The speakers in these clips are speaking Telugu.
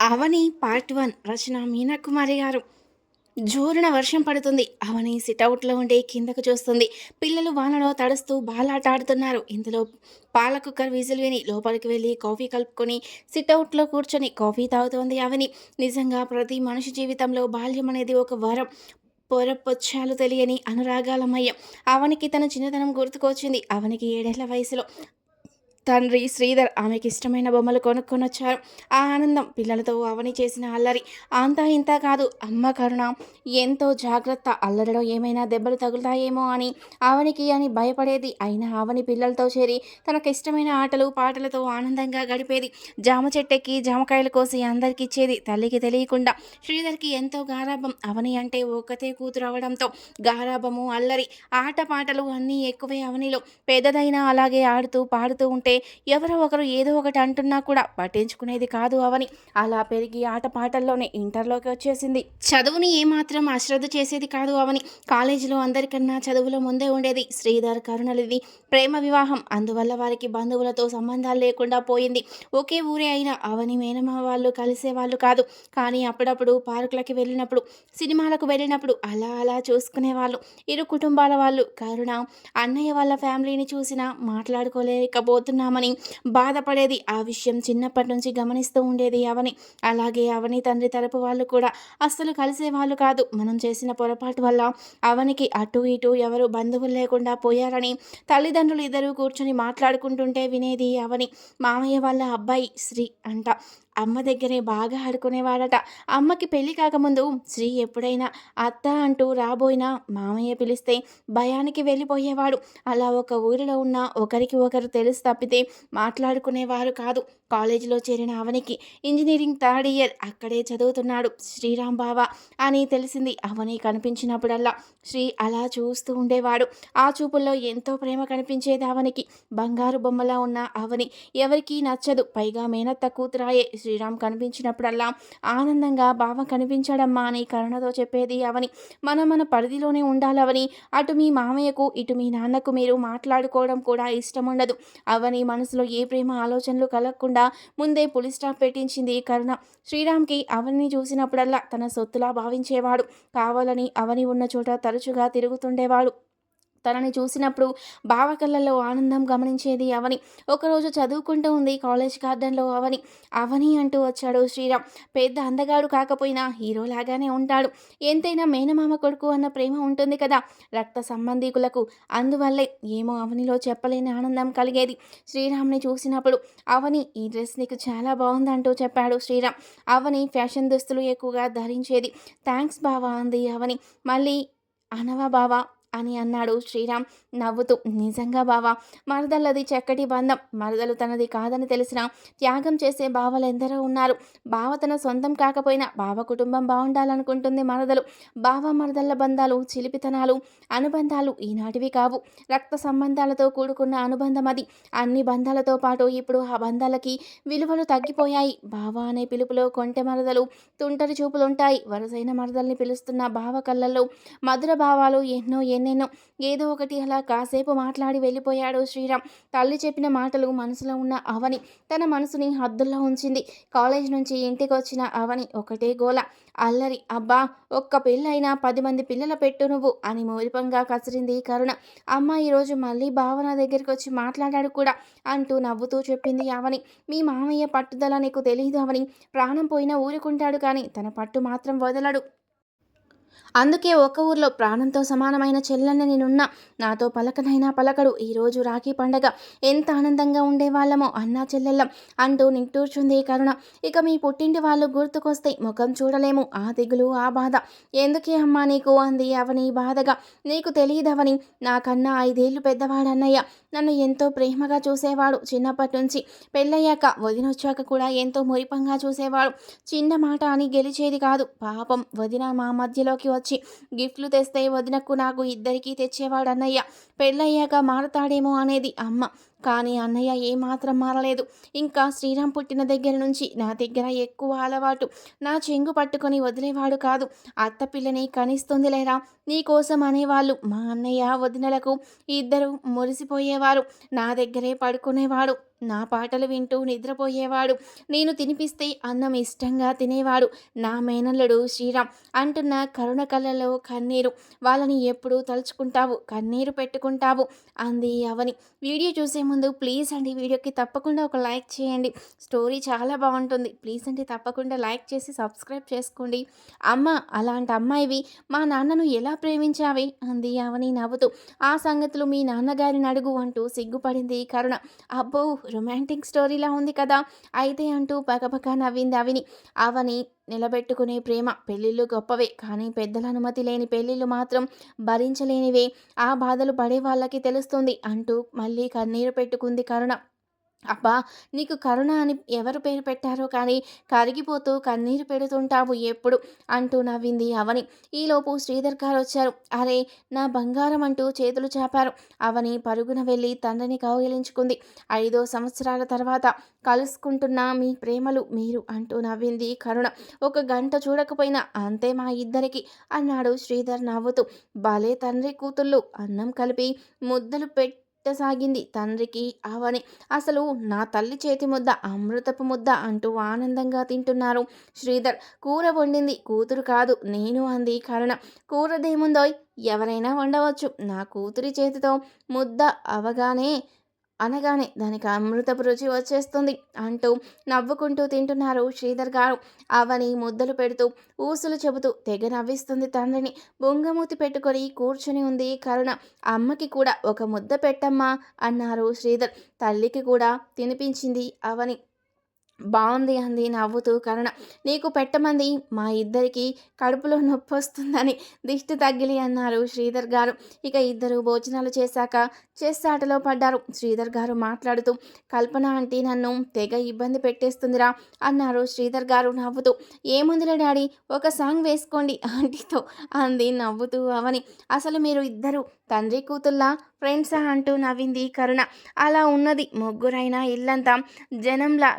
అవని పార్ట్ వన్ రచన మీనాకుమారి గారు. జోరున వర్షం పడుతుంది. అవని సిట్అవుట్లో ఉండే కిందకు చూస్తుంది. పిల్లలు వానలో తడుస్తూ బాలాట ఆడుతున్నారు. ఇందులో పాల కుక్కర్ విజిల్ విని లోపలికి వెళ్ళి కాఫీ కలుపుకొని సిట్అవుట్లో కూర్చొని కాఫీ తాగుతోంది అవని. నిజంగా ప్రతి మనిషి జీవితంలో బాల్యం అనేది ఒక వరం. పొరపొచ్చాలు తెలియని అనురాగాలమయ్య అవనికి తన చిన్నతనం గుర్తుకొచ్చింది. అవనికి ఏడేళ్ళ వయసులో తండ్రి శ్రీధర్ ఆమెకి ఇష్టమైన బొమ్మలు కొనుక్కొని వచ్చారు ఆ ఆనందం పిల్లలతో అవని చేసిన అల్లరి అంతా ఇంత కాదు. అమ్మ కరుణ ఎంతో జాగ్రత్త. అల్లరిలో ఏమైనా దెబ్బలు తగులుతాయేమో అని ఆవనికి అని భయపడేది అయినా ఆవని పిల్లలతో చేరి తనకు ఇష్టమైన ఆటలు పాటలతో ఆనందంగా గడిపేది. జామ చెట్టెక్కి జామకాయలు కోసి అందరికి ఇచ్చేది తల్లికి తెలియకుండా. శ్రీధర్కి ఎంతో గారాభం అవని అంటే ఒక్కతే కూతురు అవడంతో. గారాభము అల్లరి ఆట పాటలు అన్నీ ఎక్కువే అవనిలో. పెద్దదైనా అలాగే ఆడుతూ పాడుతూ ఉంటే ఎవరో ఒకరు ఏదో ఒకటి అంటున్నా కూడా పట్టించుకునేది కాదు అవని. అలా పెరిగి ఆటపాటల్లోనే ఇంటర్లోకి వచ్చేసింది. చదువుని ఏమాత్రం అశ్రద్ధ చేసేది కాదు అవని. కాలేజీలో అందరికన్నా చదువులో ముందే ఉండేది శ్రీధర్ కరుణలిది ప్రేమ వివాహం అందువల్ల వారికి బంధువులతో సంబంధాలు లేకుండా పోయింది. ఒకే ఊరే అయినా అవని మేనమా వాళ్ళు కలిసేవాళ్ళు కాదు. కానీ అప్పుడప్పుడు పార్కులకి వెళ్ళినప్పుడు సినిమాలకు వెళ్ళినప్పుడు అలా అలా చూసుకునేవాళ్ళు. ఇరు కుటుంబాల వాళ్ళు కరుణ అన్నయ్య వాళ్ళ ఫ్యామిలీని చూసినా మాట్లాడుకోలేకపోతున్నారు చేస్తున్నామని బాధపడేది ఆ విషయం చిన్నప్పటి నుంచి గమనిస్తూ ఉండేది అవని. అలాగే అవని తండ్రి తరపు వాళ్ళు కూడా అస్సలు కలిసేవాళ్ళు కాదు. మనం చేసిన పొరపాటు వల్ల అవనికి అటు ఇటు ఎవరు బంధువులు లేకుండా పోయారని తల్లిదండ్రులు ఇద్దరు కూర్చొని మాట్లాడుకుంటుంటే వినేది అవని. మామయ్య వాళ్ళ అబ్బాయి శ్రీ అంట. అమ్మ దగ్గరే బాగా ఆడుకునేవాడట. అమ్మకి పెళ్ళి కాకముందు శ్రీ ఎప్పుడైనా అత్త అంటూ రాబోయినా మామయ్య పిలిస్తే భయానికి వెళ్ళిపోయేవాడు. అలా ఒక ఊరిలో ఉన్న ఒకరికి ఒకరు తెలుసు తప్పితే మాట్లాడుకునేవారు కాదు. కాలేజీలో చేరిన అవనికి ఇంజనీరింగ్ థర్డ్ ఇయర్ అక్కడే చదువుతున్నాడు శ్రీరామ్ బావ అని తెలిసింది అవని కనిపించినప్పుడల్లా. శ్రీ అలా చూస్తూ ఉండేవాడు. ఆ చూపుల్లో ఎంతో ప్రేమ కనిపించేది అవనికి. బంగారు బొమ్మలా ఉన్న అవని ఎవరికీ నచ్చదు. పైగా మేనత్త కూతురాయే శ్రీరామ్ కనిపించినప్పుడల్లా ఆనందంగా బావ కనిపించాడమ్మా అని కరుణతో చెప్పేది అవని. మనం మన పరిధిలోనే ఉండాలవని. అటు మీ మామయ్యకు ఇటు మీ నాన్నకు మీరు మాట్లాడుకోవడం కూడా ఇష్టం ఉండదు అవని మనసులో ఏ ప్రేమ ఆలోచనలు కలగకుండా ముందే పులి స్టాప్ పెట్టించింది కరుణ. శ్రీరామ్కి అవని చూసినప్పుడల్లా తన సొత్తులా భావించేవాడు. కావాలని అవని ఉన్న చోట తరచుగా తిరుగుతుండేవాడు. తనని చూసినప్పుడు బావ కళ్ళల్లో ఆనందం గమనించేది అవని. ఒకరోజు చదువుకుంటూ ఉంది కాలేజ్ గార్డెన్లో అవని. అవని అంటూ వచ్చాడు శ్రీరామ్. పెద్ద అందగాడు కాకపోయినా హీరో లాగానే ఉంటాడు. ఎంతైనా మేనమామ కొడుకు అన్న ప్రేమ ఉంటుంది కదా. రక్త సంబంధీకులకు అందువల్లే ఏమో అవనిలో చెప్పలేని ఆనందం కలిగేది. శ్రీరామ్ని చూసినప్పుడు అవని ఈ డ్రెస్ నీకు చాలా బాగుందంటూ చెప్పాడు శ్రీరామ్. అవని ఫ్యాషన్ దుస్తులు ఎక్కువగా ధరించేది. థ్యాంక్స్ బావా అంది అవని. మళ్ళీ అనవా బావా అని అన్నాడు శ్రీరామ్. నవ్వుతూ నిజంగా బావా మరదలది చక్కటి బంధం. మరదలు తనది కాదని తెలిసిన త్యాగం చేసే బావలు ఎందరో ఉన్నారు. బావ తన సొంతం కాకపోయినా బావ కుటుంబం బాగుండాలనుకుంటుంది మరదలు. బావ మరదళ్ళ బంధాలు చిలిపితనాలు అనుబంధాలు ఈనాటివి కావు. రక్త సంబంధాలతో కూడుకున్న అనుబంధం అది. అన్ని బంధాలతో పాటు ఇప్పుడు ఆ బంధాలకి విలువలు తగ్గిపోయాయి. బావ అనే పిలుపులో కొంటె మరదలు తుంటరి చూపులుంటాయి. వరుసైన మరదల్ని పిలుస్తున్న బావ కళ్ళల్లో మధుర భావాలు ఎన్నో ఎన్నెన్నో. ఏదో ఒకటి అలా కాసేపు మాట్లాడి వెళ్ళిపోయాడు శ్రీరామ్. తల్లి చెప్పిన మాటలు మనసులో ఉన్న అవని తన మనసుని హద్దుల్లో ఉంచింది. కాలేజ్ నుంచి ఇంటికి వచ్చిన అవని ఒకటే గోల. అల్లరి అబ్బా ఒక్క పెళ్ళైనా పది మంది పిల్లల పెట్టు నువ్వు అని మూలిపంగా కసిరింది కరుణ. అమ్మ ఈరోజు మళ్ళీ భావన దగ్గరికి వచ్చి మాట్లాడాడు కూడా అంటూ నవ్వుతూ చెప్పింది అవని. మీ మామయ్య పట్టుదల నీకు తెలియదు అవని. ప్రాణం పోయినా ఊరుకుంటాడు కానీ తన పట్టు మాత్రం వదలడు. అందుకే ఒక ఊర్లో ప్రాణంతో సమానమైన చెల్లెన్న నేనున్నా. నాతో పలకనైనా పలకడు. ఈరోజు రాఖీ పండగ. ఎంత ఆనందంగా ఉండేవాళ్ళమో అన్నా చెల్లెళ్ళం అంటూ నిట్టూర్చుంది కరుణ. ఇక మీ పుట్టింటి వాళ్ళు గుర్తుకొస్తే ముఖం చూడలేము. ఆ దిగులు ఆ బాధ. ఎందుకే అమ్మా నీకు అంది అవని బాధగా. నీకు తెలియదవని. నాకన్నా ఐదేళ్ళు పెద్దవాడన్నయ్య. నన్ను ఎంతో ప్రేమగా చూసేవాడు. చిన్నప్పటి నుంచి పెళ్ళయ్యాక వదినొచ్చాక కూడా ఎంతో మురిపంగా చూసేవాడు. చిన్న మాట అని గెలిచేది కాదు. పాపం వదిన మా మధ్యలోకి వచ్చి గిఫ్ట్లు తెస్తే వదినకు నాకు ఇద్దరికీ తెచ్చేవాడు అన్నయ్య పెళ్ళయ్యాక మారతాడేమో అనేది అమ్మ. కానీ అన్నయ్య ఏమాత్రం మారలేదు. ఇంకా శ్రీరామ్ పుట్టిన దగ్గర నుంచి నా దగ్గర ఎక్కువ అలవాటు. నా చెంగు పట్టుకొని వదిలేవాడు కాదు. అత్త పిల్లని కనిస్తుంది లేరా నీకోసం అనేవాళ్ళు మా అన్నయ్య వదినలకు ఇద్దరు మురిసిపోయేవారు. నా దగ్గరే పడుకునేవాడు. నా పాటలు వింటూ నిద్రపోయేవాడు. నేను తినిపిస్తే అన్నం ఇష్టంగా తినేవాడు. నా మేనల్లుడు శ్రీరామ్ అంటున్న కరుణ కళ్ళలో కన్నీరు. వాళ్ళని ఎప్పుడూ తలుచుకుంటావు కన్నీరు పెట్టుకుంటావు అంది అవని. వీడియో చూసే ముందు ప్లీజ్ అండి వీడియోకి తప్పకుండా ఒక లైక్ చేయండి. స్టోరీ చాలా బాగుంటుంది. ప్లీజ్ అండి తప్పకుండా లైక్ చేసి సబ్స్క్రైబ్ చేసుకోండి. అమ్మ అలాంటి అమ్మాయివి మా నాన్నను ఎలా ప్రేమించావి? అంది అవని నవ్వుతూ. ఆ సంగతులు మీ నాన్నగారిని అడుగు అంటూ సిగ్గుపడింది కరుణ. అబ్బో రొమాంటిక్ స్టోరీలా ఉంది కదా. అయితే అంటూ పగపగా నవ్వింది అవిని. అవని నిలబెట్టుకునే ప్రేమ పెళ్ళిళ్ళు గొప్పవే కానీ పెద్దల అనుమతి లేని పెళ్ళిళ్ళు మాత్రం భరించలేనివే. ఆ బాధలు పడే వాళ్ళకి తెలుస్తుంది అంటూ మళ్ళీ కన్నీరు పెట్టుకుంది కరుణ. అబ్బా! నీకు కరుణ అని ఎవరు పేరు పెట్టారో కానీ కరిగిపోతూ కన్నీరు పెడుతుంటావు ఎప్పుడు అంటూ నవ్వింది అవని. ఈలోపు శ్రీధర్ గారు వచ్చారు. అరే నా బంగారం అంటూ చేతులు చాపారు. అవని పరుగున వెళ్ళి తండ్రిని కౌగిలించుకుంది. ఐదో సంవత్సరాల తర్వాత కలుసుకుంటున్న మీ ప్రేమలు మీరు అంటూ నవ్వింది కరుణ. ఒక గంట చూడకపోయినా అంతే మా ఇద్దరికి అన్నాడు శ్రీధర్ నవ్వుతూ. భలే తండ్రి కూతుళ్ళు అన్నం కలిపి ముద్దలు పెట్టి సాగింది తండ్రికి అవని. అసలు నా తల్లి చేతి ముద్ద అమృతపు ముద్ద అంటూ ఆనందంగా తింటున్నారు. శ్రీధర్ కూర వండింది. కూతురు కాదు నేను అంది కరుణ కూరదేముందోయ్? ఎవరైనా వండవచ్చు. నా కూతురి చేతితో ముద్ద అవగానే అనగానే దానికి అమృతపు రుచి వచ్చేస్తుంది అంటూ నవ్వుకుంటూ తింటున్నారు శ్రీధర్ గారు. అవని ముద్దలు పెడుతూ ఊసులు చెబుతూ తెగ నవ్విస్తుంది తండ్రిని. బొంగమూతి పెట్టుకొని కూర్చుని ఉంది కరుణ. అమ్మకి కూడా ఒక ముద్ద పెట్టమ్మా అన్నారు శ్రీధర్. తల్లికి కూడా తినిపించింది అవని. బాగుంది అంది నవ్వుతూ. కరుణ నీకు పెట్టమంది మా ఇద్దరికి కడుపులో నొప్పి వస్తుందని దిష్టి తగ్గిలి అన్నారు శ్రీధర్ గారు. ఇక ఇద్దరు భోజనాలు చేశాక చెస్ ఆటలో పడ్డారు. శ్రీధర్ గారు మాట్లాడుతూ కల్పన ఆంటీ నన్ను తెగ ఇబ్బంది పెట్టేస్తుందిరా అన్నారు శ్రీధర్ గారు నవ్వుతూ. ఏముందిలే డాడీ ఒక సాంగ్ వేసుకోండి ఆంటీతో అంది నవ్వుతూ అవని. అసలు మీరు ఇద్దరు తండ్రి కూతుల్లా ఫ్రెండ్సా అంటూ నవ్వింది కరుణ. అలా ఉన్నది ముగ్గురైనా ఇల్లంతా జనంలా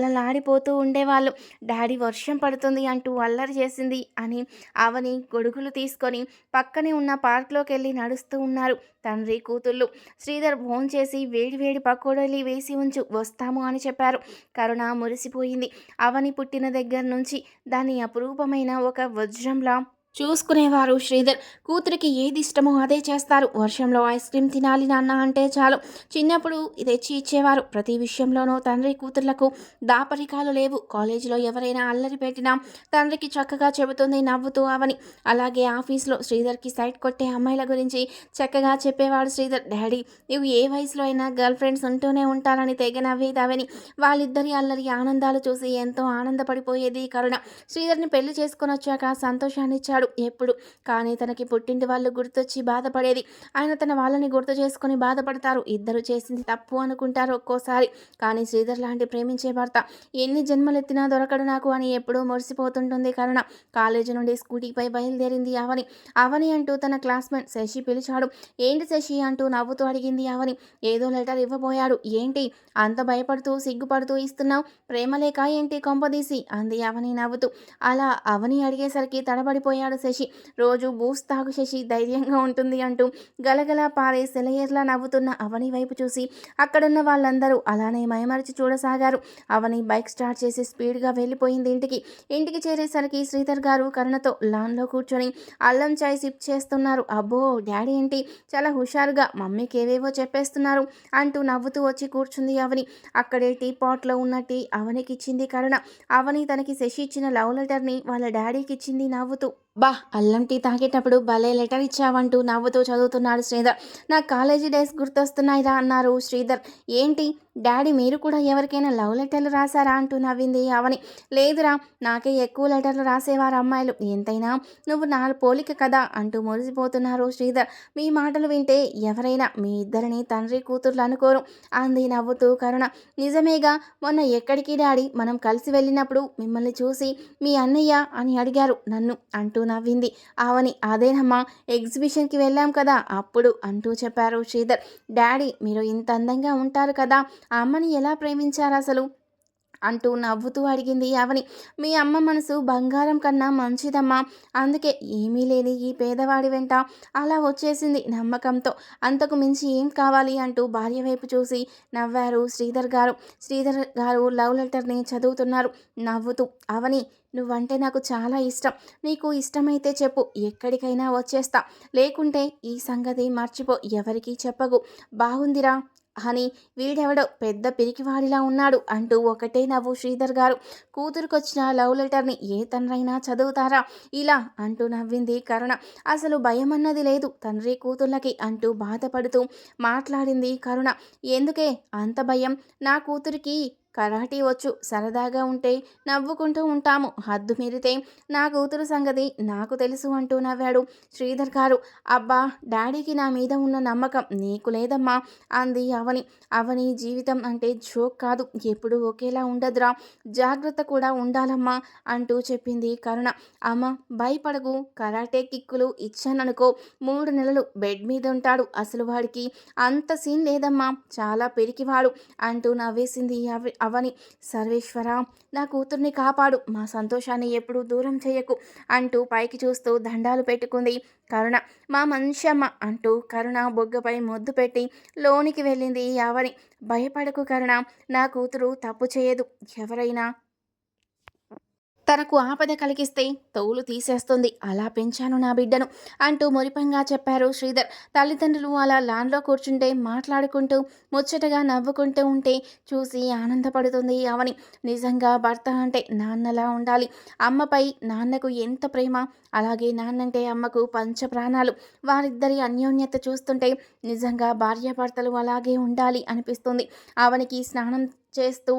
కలకలలాడిపోతూ ఉండేవాళ్ళు. డాడీ వర్షం పడుతుంది అంటూ అల్లరి చేసింది అని ఆవని గొడుగులు తీసుకొని పక్కనే ఉన్న పార్క్లోకి వెళ్ళి నడుస్తూ ఉన్నారు తండ్రి కూతుళ్ళు. శ్రీధర్ ఫోన్ చేసి వేడి వేడి పకోడీలు వేసి ఉంచు వస్తాము అని చెప్పారు. కరుణ మురిసిపోయింది. అవని పుట్టిన దగ్గర నుంచి దాని అపురూపమైన ఒక వజ్రంలా చూసుకునేవారు. శ్రీధర్ కూతురికి ఏది ఇష్టమో అదే చేస్తారు. వర్షంలో ఐస్ క్రీమ్ తినాలి నాన్న అంటే చాలు. చిన్నప్పుడు తెచ్చి ఇచ్చేవారు. ప్రతి విషయంలోనూ తండ్రి కూతుర్లకు దాపరికాలు లేవు. కాలేజీలో ఎవరైనా అల్లరి పెట్టినా తండ్రికి చక్కగా చెబుతుంది నవ్వుతూ అవని. అలాగే ఆఫీస్లో శ్రీధర్కి సైట్ కొట్టే అమ్మాయిల గురించి చక్కగా చెప్పేవాడు శ్రీధర్. డాడీ నువ్వు ఏ వయసులో అయినా గర్ల్ ఫ్రెండ్స్ ఉంటూనే ఉంటారని తెగ నవ్వేది అవని. వాళ్ళిద్దరి అల్లరి ఆనందాలు చూసి ఎంతో ఆనందపడిపోయేది కరుణ. శ్రీధర్ని పెళ్ళి చేసుకొని వచ్చాక సంతోషాన్ని ఇచ్చాడు. ఎప్పుడు. కానీ తనకి పుట్టింటి వాళ్ళు గుర్తొచ్చి బాధపడేది. ఆయన తన వాళ్ళని గుర్తు చేసుకొని బాధపడతారు. ఇద్దరు చేసింది తప్పు అనుకుంటారు ఒక్కోసారి. కానీ శ్రీధర్ లాంటి ప్రేమించే భర్త ఎన్ని జన్మలెత్తినా దొరకడు నాకు అని ఎప్పుడూ మురిసిపోతుంటుంది కరుణ. కాలేజీ నుండి స్కూటీపై బయలుదేరింది అవని. అవని అంటూ తన క్లాస్మేట్ శశి పిలిచాడు. ఏంటి శశి అంటూ నవ్వుతూ అడిగింది అవని. ఏదో లెటర్ ఇవ్వబోయాడు. ఏంటి? అంత భయపడుతూ సిగ్గుపడుతూ ఇస్తున్నావు? ప్రేమలేక ఏంటి కొంపదీసి అంది అవని నవ్వుతూ. అలా అవని అడిగేసరికి తడబడిపోయాడు శశి. రోజు బూస్ తాగు శశి ధైర్యంగా ఉంటుంది అంటూ గలగలా పారే సెలయేర్లా నవ్వుతున్న అవని వైపు చూసి అక్కడున్న వాళ్ళందరూ అలానే మైమరిచి చూడసాగారు. అవని బైక్ స్టార్ట్ చేసి స్పీడ్గా వెళ్ళిపోయింది ఇంటికి. ఇంటికి చేరేసరికి శ్రీధర్ గారు కరుణతో లాన్లో కూర్చొని అల్లం చాయ్ సిప్ చేస్తున్నారు. అబ్బో డాడీ ఏంటి? చాలా హుషారుగా మమ్మీకి ఏవేవో చెప్పేస్తున్నారు అంటూ నవ్వుతూ వచ్చి కూర్చుంది అవని. అక్కడే టీ పాట్లో ఉన్న టీ అవనికి ఇచ్చింది కరుణ. అవని తనకి శశి ఇచ్చిన లవ్ లెటర్ని వాళ్ళ డాడీకి ఇచ్చింది నవ్వుతూ బా అల్లం టీ తాగేటప్పుడు భలే లెటర్ ఇచ్చావంటూ నవ్వుతూ చదువుతున్నాడు శ్రీధర్. నా కాలేజీ డేస్ గుర్తొస్తున్నాయిరా అన్నారు శ్రీధర్. ఏంటి? డాడీ మీరు కూడా ఎవరికైనా లవ్ లెటర్లు రాశారా అంటూ నవ్వింది అవని. లేదురా నాకే ఎక్కువ లెటర్లు రాసేవారు అమ్మాయిలు. ఎంతైనా నువ్వు నా పోలిక కదా అంటూ మురిసిపోతున్నారు శ్రీధర్. మీ మాటలు వింటే ఎవరైనా మీ ఇద్దరిని తండ్రి కూతుర్లు అనుకోరు అంది నవ్వుతూ కరుణ. నిజమేగా మొన్న ఎక్కడికి డాడీ? మనం కలిసి వెళ్ళినప్పుడు మిమ్మల్ని చూసి మీ అన్నయ్య అని అడిగారు నన్ను అంటూ నవ్వింది. అవని అదేనమ్మా ఎగ్జిబిషన్కి వెళ్ళాం కదా అప్పుడు అంటూ చెప్పారు శ్రీధర్. డాడీ మీరు ఇంత అందంగా ఉంటారు కదా ఆ అమ్మని ఎలా ప్రేమించారు అసలు? అంటూ నవ్వుతూ అడిగింది అవని మీ అమ్మ మనసు బంగారం కన్నా మంచిదమ్మా. అందుకే ఏమీ లేని ఈ పేదవాడి వెంట అలా వచ్చేసింది నమ్మకంతో. అంతకు మించి ఏం కావాలి అంటూ భార్య వైపు చూసి నవ్వారు శ్రీధర్ గారు. శ్రీధర్ గారు లవ్ లెటర్ని చదువుతున్నారు. నవ్వుతూ అవని నువ్వంటే నాకు చాలా ఇష్టం. నీకు ఇష్టమైతే చెప్పు. ఎక్కడికైనా వచ్చేస్తా. లేకుంటే ఈ సంగతి మర్చిపో. ఎవరికీ చెప్పగు బాగుందిరా అని వీడెవడో పెద్ద పిరికివాడిలా ఉన్నాడు అంటూ ఒకటే నవ్వు శ్రీధర్ గారు. కూతురుకొచ్చిన లవ్ లెటర్ని ఏ తండ్రైనా చదువుతారా? ఇలా అంటూ నవ్వింది కరుణ. అసలు భయం అన్నది లేదు తండ్రి కూతుర్లకి అంటూ బాధపడుతూ మాట్లాడింది కరుణ. ఎందుకే అంత భయం? నా కూతురికి కరాటీ వచ్చు సరదాగా ఉంటే నవ్వుకుంటూ ఉంటాము. హద్దు మీరితే నా కూతురు సంగతి నాకు తెలుసు అంటూ నవ్వాడు శ్రీధర్ గారు. అబ్బా డాడీకి నా మీద ఉన్న నమ్మకం నీకు లేదమ్మా అంది అవని. అవని జీవితం అంటే జోక్ కాదు. ఎప్పుడు ఒకేలా ఉండదురా. జాగ్రత్త కూడా ఉండాలమ్మా అంటూ చెప్పింది కరుణ. అమ్మ భయపడకు. కరాటే కిక్కులు ఇచ్చాననుకో మూడు నెలలు బెడ్ మీద ఉంటాడు. అసలు వాడికి అంత సీన్ లేదమ్మా. చాలా పెరికివాడు అంటూ నవ్వేసింది అవి అవని సర్వేశ్వర నా కూతుర్ని కాపాడు. మా సంతోషాన్ని ఎప్పుడూ దూరం చేయకు అంటూ పైకి చూస్తూ దండాలు పెట్టుకుంది కరుణ. మా మనిషమ్మ అంటూ కరుణ బొగ్గపై ముద్దు పెట్టి లోనికి వెళ్ళింది అవని భయపడకు కరుణ నా కూతురు తప్పు చేయదు. ఎవరైనా తనకు ఆపద కలిగిస్తే తోలు తీసేస్తుంది. అలా పెంచాను నా బిడ్డను అంటూ మురిపంగా చెప్పారు శ్రీధర్. తల్లిదండ్రులు అలా లాన్లో కూర్చుంటే మాట్లాడుకుంటూ ముచ్చటగా నవ్వుకుంటూ ఉంటే చూసి ఆనందపడుతుంది అవని. నిజంగా భర్త అంటే నాన్నలా ఉండాలి. అమ్మపై నాన్నకు ఎంత ప్రేమ అలాగే నాన్నంటే అమ్మకు పంచ ప్రాణాలు వారిద్దరి అన్యోన్యత చూస్తుంటే నిజంగా భార్యాభర్తలు అలాగే ఉండాలి అనిపిస్తుంది. అవనికి స్నానం చేస్తూ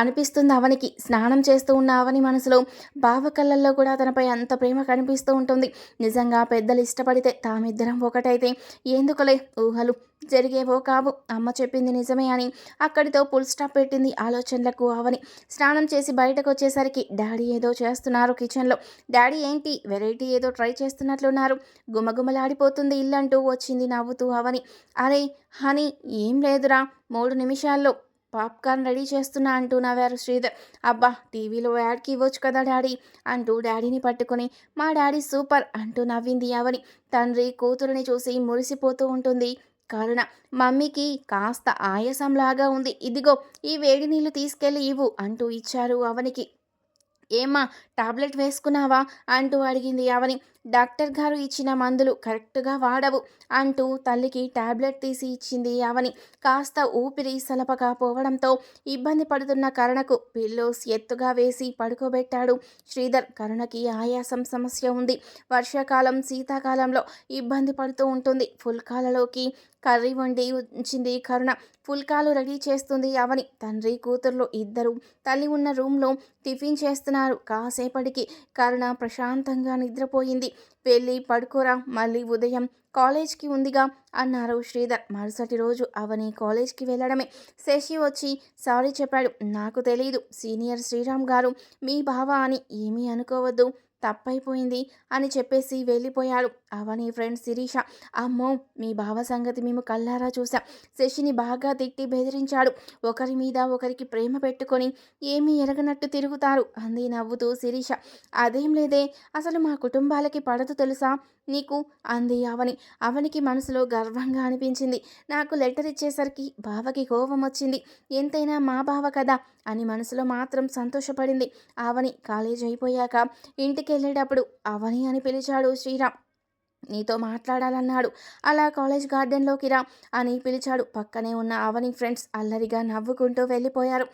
అనిపిస్తుంది అవనికి. స్నానం చేస్తూ ఉన్న అవని మనసులో బావ కళ్ళల్లో కూడా తనపై అంత ప్రేమ కనిపిస్తూ ఉంటుంది. నిజంగా పెద్దలు ఇష్టపడితే తామిద్దరం ఒకటైతే. ఎందుకులే? ఊహలు. జరిగేవో కావు. అమ్మ చెప్పింది నిజమే అని అక్కడితో పుల్ స్టాప్ పెట్టింది ఆలోచనలకు అవని. స్నానం చేసి బయటకు వచ్చేసరికి డాడీ ఏదో చేస్తున్నారు కిచెన్లో. డాడీ ఏంటి? వెరైటీ ఏదో ట్రై చేస్తున్నట్లున్నారు. గుమగుమలాడిపోతుంది ఇల్లంటూ వచ్చింది నవ్వుతూ అవని. అరే హనీ ఏం లేదురా. మూడు నిమిషాల్లో పాప్కార్న్ రెడీ చేస్తున్నా అంటూ నవ్వారు శ్రీధర్. అబ్బా టీవీలో యాడ్కి ఇవ్వచ్చు కదా డాడీ? అంటూ డాడీని పట్టుకుని మా డాడీ సూపర్ అంటూ నవ్వింది అవని తండ్రి కూతురుని చూసి మురిసిపోతూ ఉంటుంది. కరుణ మమ్మీకి కాస్త ఆయాసంలాగా ఉంది. ఇదిగో ఈ వేడి నీళ్ళు తీసుకెళ్ళి ఇవ్వు అంటూ ఇచ్చారు అవనికి ఏమ్మా టాబ్లెట్ వేసుకున్నావా? అంటూ అడిగింది అవని డాక్టర్ గారు ఇచ్చిన మందులు కరెక్ట్గా వాడవు అంటూ తల్లికి టాబ్లెట్ తీసి ఇచ్చింది అవని. కాస్త ఊపిరి సలపకపోవడంతో ఇబ్బంది పడుతున్న కరుణకు పిల్లోస్ ఎత్తుగా వేసి పడుకోబెట్టాడు. శ్రీధర్ కరుణకి ఆయాసం సమస్య ఉంది. వర్షాకాలం శీతాకాలంలో ఇబ్బంది పడుతూ ఉంటుంది. ఫుల్కాలలోకి కర్రీ వండి ఉంచింది కరుణ. ఫుల్కాలు రెడీ చేస్తుంది అవని. తండ్రి కూతుర్లు ఇద్దరు తల్లి ఉన్న రూమ్లో టిఫిన్ చేస్తున్నారు. కాసేపటికి కరుణ ప్రశాంతంగా నిద్రపోయింది. వెళ్ళి పడుకోరా మళ్ళీ ఉదయం కాలేజ్కి ఉందిగా అన్నారు శ్రీధర్. మరుసటి రోజు అవని కాలేజ్కి వెళ్ళడమే. శశి వచ్చి సారీ చెప్పాడు. నాకు తెలియదు సీనియర్ శ్రీరామ్ గారు మీ బావ అని ఏమీ అనుకోవద్దు. తప్పైపోయింది అని చెప్పేసి వెళ్ళిపోయాడు. అవని ఫ్రెండ్ శిరీష అమ్మో మీ బావ సంగతి మేము కల్లారా చూసాం శశిని బాగా తిట్టి బెదిరించాడు. ఒకరి మీద ఒకరికి ప్రేమ పెట్టుకొని ఏమీ ఎరగనట్టు తిరుగుతారు అంది నవ్వుతూ శిరీష. అదేం లేదే అసలు మా కుటుంబాలకి పడదు తెలుసా నీకు? అంది అవని. అవనికి మనసులో గర్వంగా అనిపించింది. నాకు లెటర్ ఇచ్చేసరికి బావకి కోపం వచ్చింది ఎంతైనా మా బావ కదా అని మనసులో మాత్రం సంతోషపడింది. ఆవని కాలేజ్ అయిపోయాక ఇంటికి వెళ్ళేటప్పుడు అవని అని పిలిచాడు శ్రీరామ్. నీతో మాట్లాడాలన్నాడు. అలా కాలేజ్ గార్డెన్లోకి రా అని పిలిచాడు. పక్కనే ఉన్న అవని ఫ్రెండ్స్ అల్లరిగా నవ్వుకుంటూ వెళ్ళిపోయారు.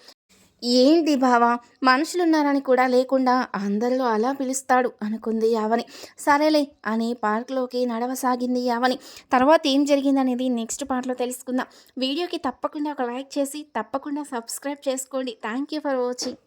ఏంటి బావా? మనుషులున్నారని కూడా లేకుండా అందరిలో అలా పిలుస్తాడు అనుకుంది యావని. సరేలే అని పార్క్లోకి నడవసాగింది యావని. తర్వాత ఏం జరిగిందనేది నెక్స్ట్ పార్ట్లో తెలుసుకుందాం. వీడియోకి తప్పకుండా ఒక లైక్ చేసి తప్పకుండా సబ్స్క్రైబ్ చేసుకోండి. Thank you for watching.